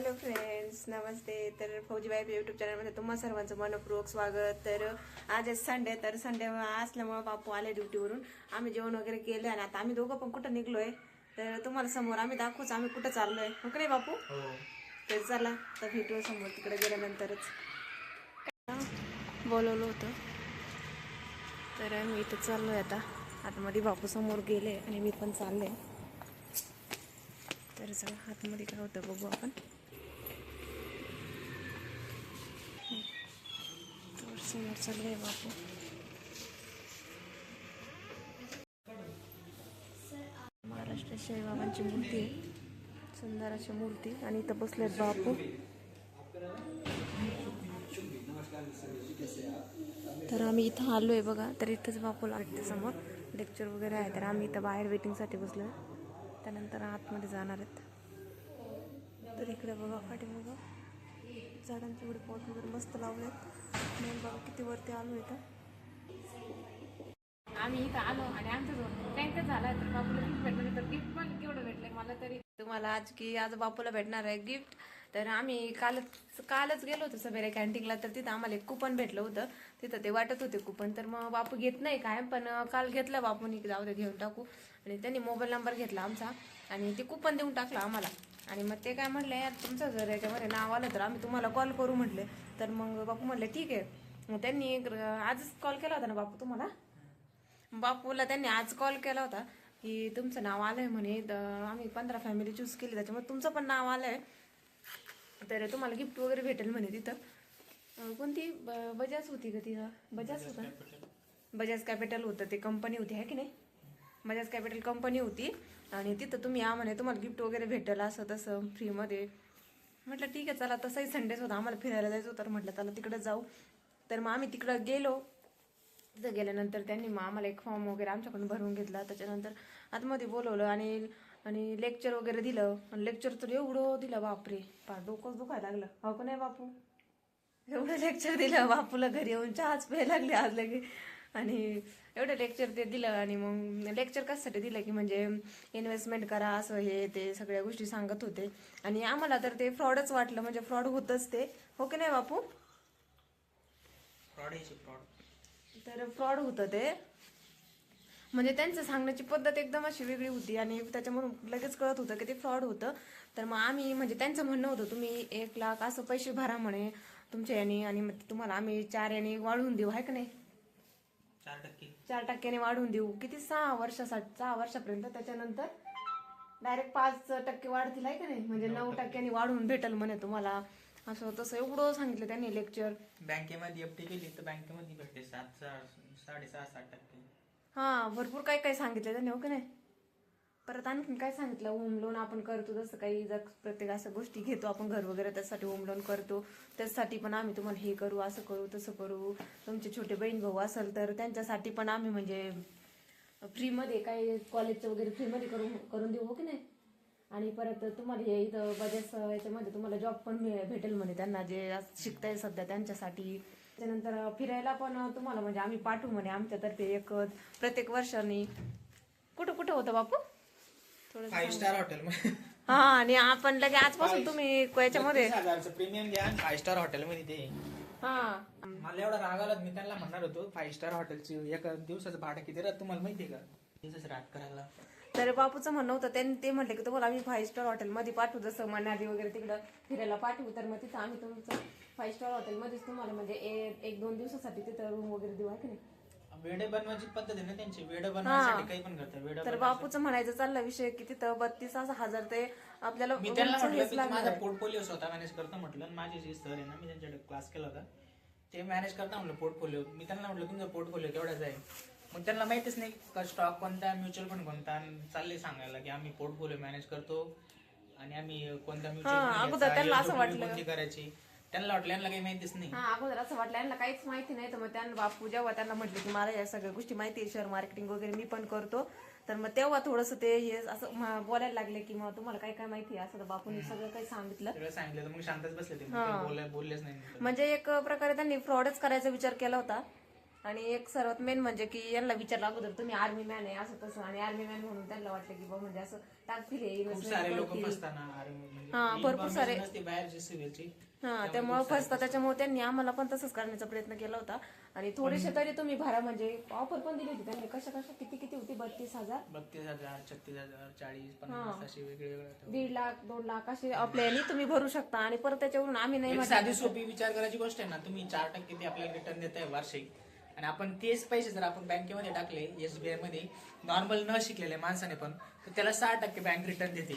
Hello friends नमस्ते. तर फौजीबाई YouTube चॅनलमध्ये तुम्हा सर्वांचं मनपूर्वक स्वागत. तर आज आहे संडे तर संडे असल्यामुळं बापू आले ड्युटीवरून आम्ही जेवण वगैरे केले आणि आता आम्ही दोघं पण कुठं निघलोय? तर तुम्हाला समोर आम्ही दाखवूच आम्ही कुठं चाललोय. हो का नाही बापू? हो. तर चला तर भेटू समोर तिकडे गेल्यानंतरच. बोलवलं होतं. तर आम्ही इथं चाललोय आता. आतमध्ये बापू समोर गेले आणि मी पण चालले. तर चला आतमध्ये काय होतं बघू आपण. समोर चालू आहे बापू. महाराष्ट्र बाबांची मूर्ती आहे. सुंदर अशी मूर्ती आणि इथं बसलेत बापू. तर आम्ही इथं आलो आहे बघा तर इथंच बापूला वाटतं समोर. लेक्चर वगैरे आहे तर आम्ही इथं बाहेर वेटिंगसाठी बसलो आहे. त्यानंतर आतमध्ये जाणार आहेत. तर इकडे बघा पाठी बघा झाडांचे एवढे पॉट वगैरे मस्त लावले आहेत बघा किती वरती आलो इथं. आम्ही इथं आलो आणि आमचं टँकर झाला तर बापूला गिफ्ट भेटलं तर गिफ्ट पण केवढं भेटलंय मला तरी. तुम्हाला आज की आज बापूला भेटणार आहे गिफ्ट तर आम्ही कालच कालच गेलो होतो सवेरे कॅन्टीनला तर तिथं आम्हाला एक कुपन भेटलं होतं. तिथं ते वाटत होते कुपन तर मग बापू घेत नाही काय पण काल घेतलं बापूनी जाऊ दे घेऊन टाकू. आणि त्यांनी मोबाईल नंबर घेतला आमचा आणि ते कुपन देऊन टाकलं आम्हाला. आणि मग ते काय म्हटले यार तुमचं जर याच्यामध्ये नाव आलं तर आम्ही तुम्हाला कॉल करू म्हटले. तर मग बापू म्हटले ठीक आहे. मग त्यांनी आजच कॉल केला होता ना बापू तुम्हाला? बापूला त्यांनी आज कॉल केला होता की तुमचं नाव आलंय म्हणे तर आम्ही पंधरा फॅमिली चूज केली त्याच्यामुळे तुमचं पण नाव आलंय. तर तुम्हाला गिफ्ट वगैरे भेटेल म्हणे तिथं. कोणती? बजाज होती का तिथं बजाज होता. बजाज कॅपिटल होतं ते कंपनी होती आहे की नाही? बजाज कॅपिटल कंपनी होती. आणि तिथं तुम्ही या म्हणे तुम्हाला गिफ्ट वगैरे भेटेल असं तसं फ्रीमध्ये म्हटलं ठीक आहे चला तसंही संडेच होता आम्हाला फिरायला जायचं तर म्हटलं चला तिकडे जाऊ. तर मग आम्ही तिकडं गेलो. तिथं गेल्यानंतर त्यांनी मग आम्हाला एक फॉर्म वगैरे आमच्याकडून भरून घेतला. त्याच्यानंतर आतमध्ये बोलवलं आणि आणि लेक्चर वगैरे दिलं. आणि लेक्चर तर एवढं दिलं बापरे. पा डोकंच दुखायला लागलं. हो का नाही बापू? एवढं लेक्चर दिलं. बापूला घरी येऊन चहाच प्यायला लागले आज लगे आणि एवढं लेक्चर ते दिलं आणि मग लेक्चर कशासाठी दिलं की म्हणजे इन्व्हेस्टमेंट करा असं हे ते सगळ्या गोष्टी सांगत होते. आणि आम्हाला तर ते फ्रॉडच वाटलं म्हणजे फ्रॉड होतच ते. हो की नाही बापू? फ्रॉड तर फ्रॉड होतं ते. म्हणजे त्यांचं सांगण्याची पद्धत एकदम अशी वेगळी होती आणि त्याच्यामधून लगेच कळत होतं की ते फ्रॉड होतं. तर मग आम्ही म्हणजे त्यांचं म्हणणं होतं तुम्ही एक लाख असं पैसे भरा म्हणे तुमच्या याने आणि मग तुम्हाला आम्ही चार याने वाढवून देऊ आहे का नाही? चार टक्के. चार टक्क्याने वाढवून देऊ. किती? सहा वर्षासाठी सहा वर्षापर्यंत. त्याच्यानंतर डायरेक्ट पाच टक्के वाढतील आहे का नाही? म्हणजे नऊ टक्क्यांनी वाढवून भेटल म्हणे तुम्हाला. असं तसं एवढं सांगितलं त्यांनी लेक्चर बँकेमध्ये एफडी केली तर बँकेमध्ये भेटते सात सहा साडेसहा सात टक्के. हा भरपूर काय काय सांगितलं त्यांनी हो का नाही? परत आणखीन काय सांगितलं? होम लोन आपण करतो जसं काही जर प्रत्येक असं गोष्टी घेतो आपण घर वगैरे त्यासाठी होम लोन करतो. त्यासाठी पण आम्ही तुम्हाला हे करू असं करू तसं करू. तुमचे छोटे बहीण भाऊ असेल तर त्यांच्यासाठी पण आम्ही म्हणजे फ्रीमध्ये काही कॉलेजचं वगैरे फ्रीमध्ये करून करून देऊ हो की नाही? आणि परत तुम्हाला हे इथं बजाज याच्यामध्ये तुम्हाला जॉब पण भेटेल म्हणे त्यांना जे शिकताय सध्या त्यांच्यासाठी. त्यानंतर फिरायला पण तुम्हाला म्हणजे आम्ही पाठवू म्हणे आमच्यातर्फे एक प्रत्येक वर्षाने. कुठं कुठं होतं बापू? फाईव्ह स्टार हॉटेल हा आणि आपण लगे आजपासून तुम्ही याच्यामध्ये हजारचं प्रीमियम घ्या फाईव्ह स्टार हॉटेलमध्ये ते. हा. मला एवढा राग आला मी त्यांना म्हणणार होतो फाईव्ह स्टार हॉटेलची एका दिवसाचं भाडं किती राहत तुम्हाला माहिती आहे का? दिवसाच रात करायला. तर बापूचं म्हणणं होतं त्यांनी ते म्हटले की तुम्हाला आम्ही फाईव्ह स्टार हॉटेलमध्ये पाठवू जसं मनाली वगैरे तिकडं फिरायला पाठवू तर मग तिथं आम्ही तुमचं फाईव्ह स्टार हॉटेलमध्येच तुम्हाला म्हणजे एक दोन दिवसासाठी तिथं रूम वगैरे देऊ आहे की नाही? वेडे बनवायची पद्धत आहे ना त्यांची? वेड बनवण्यासाठी काही पण करतात वेड तर बापूचं म्हणायचं चालला विषय की तिथं बत्तीस असं हजार ते आपल्याला मी त्यांना म्हटलं हेच की लागणार माझा आहे. पोर्टफोलिओ स्वतः मॅनेज करतो म्हटलं. आणि माझे जे सर आहे ना मी त्यांच्याकडे क्लास केला होता. ते मॅनेज करता म्हटलं पोर्टफोलिओ मी त्यांना म्हटलं तुमचा पोर्टफोलिओ केवढाच आहे? मग त्यांना माहितीच नाही का स्टॉक कोणता म्युच्युअल फंड कोणता. आणि चालले सांगायला की आम्ही पोर्टफोलिओ मॅनेज करतो. आणि आम्ही कोणता हा, अगोदर त्यांना असं म्युच्युअल वाटलं. कोणती करायची. त्यांना वाटलं यांना काही माहितीच नाही. हा अगोदर असं वाटलं यांना काहीच माहिती नाही. तर मग त्यांना बापू जेव्हा त्यांना म्हटलं की मला या सगळ्या गोष्टी माहिती आहे शेअर मार्केटिंग वगैरे मी पण करतो. तर मग तेव्हा थोडंसं ते हे असं म- बोलायला लागले की मग तुम्हाला काय काय माहिती आहे? असं तर बापूंनी सगळं काही सांगितलं. सगळं सांगितलं तर मग शांतच बसले ते. मग काही बोलले बोललेच नाही नंतर. म्हणजे एक प्रकारे त्यांनी फ्रॉडच करायचा विचार केला होता. आणि एक सर्वात मेन म्हणजे की यांना विचारलं अगोदर तुम्ही आर्मी मॅन आहे असं तसं. आणि आर्मी मॅन म्हणून त्यांना वाटलं की बा म्हणजे असं टाकतील हे खूप सारे लोक करतील. फसताना अरे म्हणजे हा, ही भरपूर सारे- information नसते बाहेरची सिव्हिलची हा त्यामुळे फसतं त्याच्यामुळे त्यांनी आम्हाला पण तसंच करण्याचा प्रयत्न केला होता. आणि थोडेसे तरी तुम्ही भरा म्हणजे ऑफर पण दिली होती त्यांनी. कशा कशा किती किती होती? बत्तीस हजार? बत्तीस हजार छत्तीस हजार चाळीस पन्नास असे वेगळे दीड लाख दोन लाख असे आपल्या यांनी तुम्ही भरू शकता. आणि परत त्याच्यावरून आम्ही नाही साधी सोपी विचार करायची गोष्ट आहे ना तुम्ही चार टक्के ते आपल्याला रिटर्न देत आहे वार्षिक. आणि आपण तेच पैसे जर आपण बँकेमध्ये टाकले एसबीआयमध्ये नॉर्मल न शिकलेल्या माणसाने पण तर त्याला सहा टक्के बँक रिटर्न देते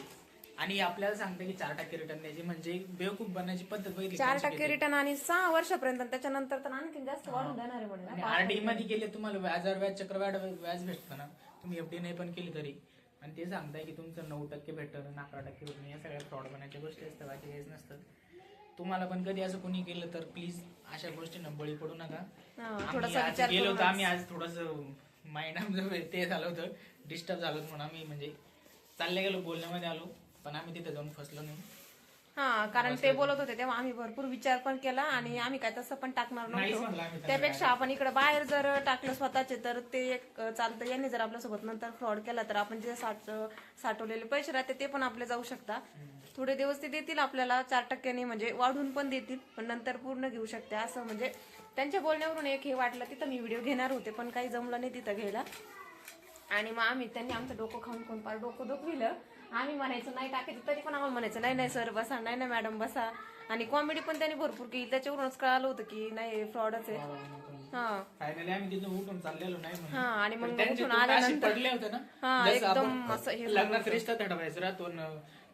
आणि आपल्याला सांगते की चार टक्के रिटर्न द्यायची. म्हणजे बेवकूफ बनण्याची पद्धत बघितली चार टक्के रिटर्न आणि सहा वर्षापर्यंत त्याच्यानंतर तर आणखी जास्त वाढून देणार आहे म्हणे आणि ना. आरडी मध्ये गेले तुम्हाला व्याजावर व्याज चक्रवाढ व्याज भेटतं ना. तुम्ही एफडी नाही पण केली तरी. आणि ते सांगताय की तुमचं नऊ टक्के भेटतं आणि अकरा टक्के भेटणं या सगळ्या फ्रॉड बनायच्या गोष्टी असतात बाकी काहीच नसतात. तुम्हाला पण कधी असं कोणी केलं तर प्लीज अशा गोष्टींना बळी पडू नका. हा, आम्ही थोडासा आज विचार गेलो होतो आम्ही आज थोडस माइंड आमचं ते झालं होतं. डिस्टर्ब झालं होतं म्हणून आम्ही म्हणजे चालले गेलो बोलण्यामध्ये आलो. पण आम्ही तिथे जाऊन फसलो नाही. हा कारण ते बोलत होते तेव्हा आम्ही भरपूर विचार पण केला आणि आम्ही काय तसं पण टाकणार नाहीच नव्हतो म्हणलं आम्ही त्यांना त्यापेक्षा आपण इकडे बाहेर जर टाकलं स्वतःचे तर ते एक चालतं. यांनी जर आपल्यासोबत नंतर फ्रॉड केला तर आपण जे साठ साठवलेले पैसे राहते ते पण आपले जाऊ शकता. थोडे दिवस ते देतील आपल्याला चार टक्क्यांनी म्हणजे वाढून पण देतील पण नंतर पूर्ण घेऊ शकते. असं म्हणजे त्यांच्या बोलण्यावरून एक हे वाटलं तिथं मी व्हिडिओ घेणार होते पण काही जमलं नाही तिथं घ्यायला. आणि मग आम्ही त्यांनी आमचं डोकं खाऊन कोण पार डोकं दुखविलं. आम्ही म्हणायचं नाही टाकायचं. तरी पण आम्हाला म्हणायचं नाही नाही सर बसा नाही नाही मॅडम बसा. आणि कॉमेडी पण त्यांनी भरपूर केली. त्याच्यावरूनच कळालं होतं की नाही फ्रॉडच आहे. हा. फायनली आम्ही तिथून उठून चाललेलो नाही म्हणून. हा आणि मग त्यांचे उठून आल्यानंतर पडले होते ना. हा, जसं एकदम आपण असं हे लग्नात रिश्ता ठरवायचा राहतो न,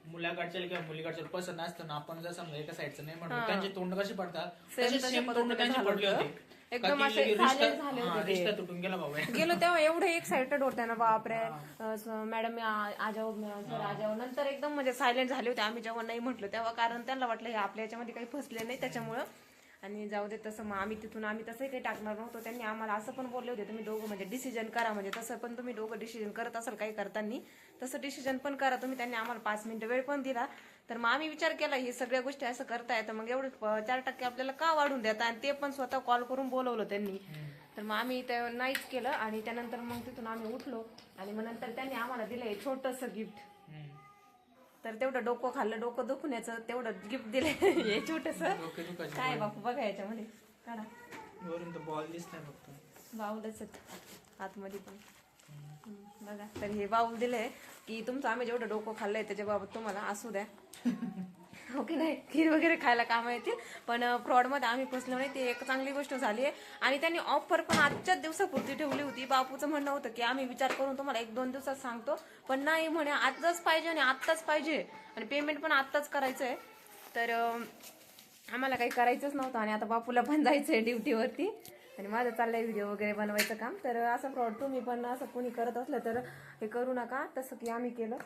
मुलाकडच्या किंवा मुलीकडच्या पसंत असतं ना आपण जर समजा एका साईडचं नाही म्हणतो त्यांचे तोंड कसे पडतात? Same तसे तशा सेम तोंड पद्धतीने त्यांचे झालं पडले होतं. होते? एकदम असे झाले होते. ते. रिश्ता तुटून गेला बाबा. गेलो तेव्हा एवढं एक्साइटेड होते ना बापरे. मॅडम मी आ- आ जाओ सर आ जाओ नंतर एकदम म्हणजे सायलेंट झाले होते. आम्ही जेव्हा नाही म्हटलं तेव्हा कारण त्यांना वाटलं हे आपल्या याच्यामध्ये काही फसले नाही त्याच्यामुळं आणि जाऊ दे तसं मग आम्ही तिथून आम्ही तसंही काही टाकणार नव्हतो. त्यांनी आम्हाला असं पण बोलले होते तुम्ही दोघं म्हणजे डिसिजन करा म्हणजे तसं पण तुम्ही दोघं डिसिजन करत असाल काही करताना. तसं डिसिजन पण करा. तुम्ही त्यांनी आम्हाला पाच मिनिटं वेळ पण दिला. तर मग आम्ही विचार केला ही सगळ्या गोष्टी असं करताय तर मग एवढे चार टक्के आपल्याला का वाढून देता? आणि ते पण स्वतः कॉल करून बोलवलं त्यांनी. तर मग आम्ही ते नाहीच केलं आणि त्यानंतर मग तिथून आम्ही उठलो. आणि मग नंतर त्यांनी आम्हाला दिलं हे छोटंसं गिफ्ट. तर तेवढं डोकं खाल्लं डोकं दुखण्याचं तेवढं गिफ्ट दिले हे छोटस. काय बापू बघा याच्यामध्ये. काढा. वरून तर बॉल दिसतंय फक्त. बाऊलच आहेत. आतमध्ये पण. बघा. तर हे बाऊल दिलंय की तुमचं आम्ही जेवढं डोकं खाल्लंय त्याच्याबाबत तुम्हाला असू द्या. ओके नाही खीर वगैरे खायला काम येतील. पण फ्रॉडमध्ये आम्ही फसलो नाही. ते एक चांगली गोष्ट झाली आहे. आणि त्यांनी ऑफर पण आजच्याच दिवसापुरती ठेवली होती. बापूचं म्हणणं होतं की आम्ही विचार करून तुम्हाला एक दोन दिवसात सांगतो. पण नाही म्हणे आजच पाहिजे आणि आत्ताच पाहिजे. आणि पेमेंट पण आत्ताच करायचं आहे तर आम्हाला काही करायचंच नव्हतं. आणि आता बापूला पण जायचं आहे ड्युटीवरती. आणि माझं चाललंय व्हिडिओ वगैरे बनवायचं काम. तर असं फ्रॉड तुम्ही पण असं कोणी करत असलं तर हे करू नका. तसं की आम्ही केलं.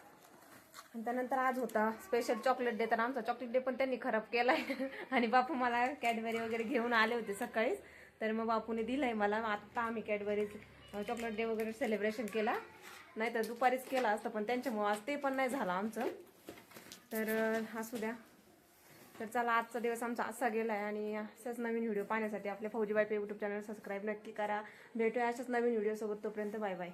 आणि त्यानंतर आज होता स्पेशल चॉकलेट डे तर आमचा चॉकलेट डे पण त्यांनी खराब केलाय. आणि बापू मला कॅडबरी वगैरे घेऊन आले होते सकाळीच. तर मग बापूने दिलंय मला. आत्ता आम्ही कॅडबरी चॉकलेट डे वगैरे सेलिब्रेशन केला. नाही तर दुपारीच केला असतं पण त्यांच्यामुळं आज ते पण नाही झालं आमचं. तर असू द्या. तर चला आजचा दिवस आमचा असा गेला आहे आणि असाच नवीन व्हिडिओ पाहण्यासाठी आपल्या फौजी बायपे यूट्यूब चॅनल सबस्क्राईब नक्की करा. भेटूया अशाच नवीन व्हिडिओसोबत तोपर्यंत बाय बाय.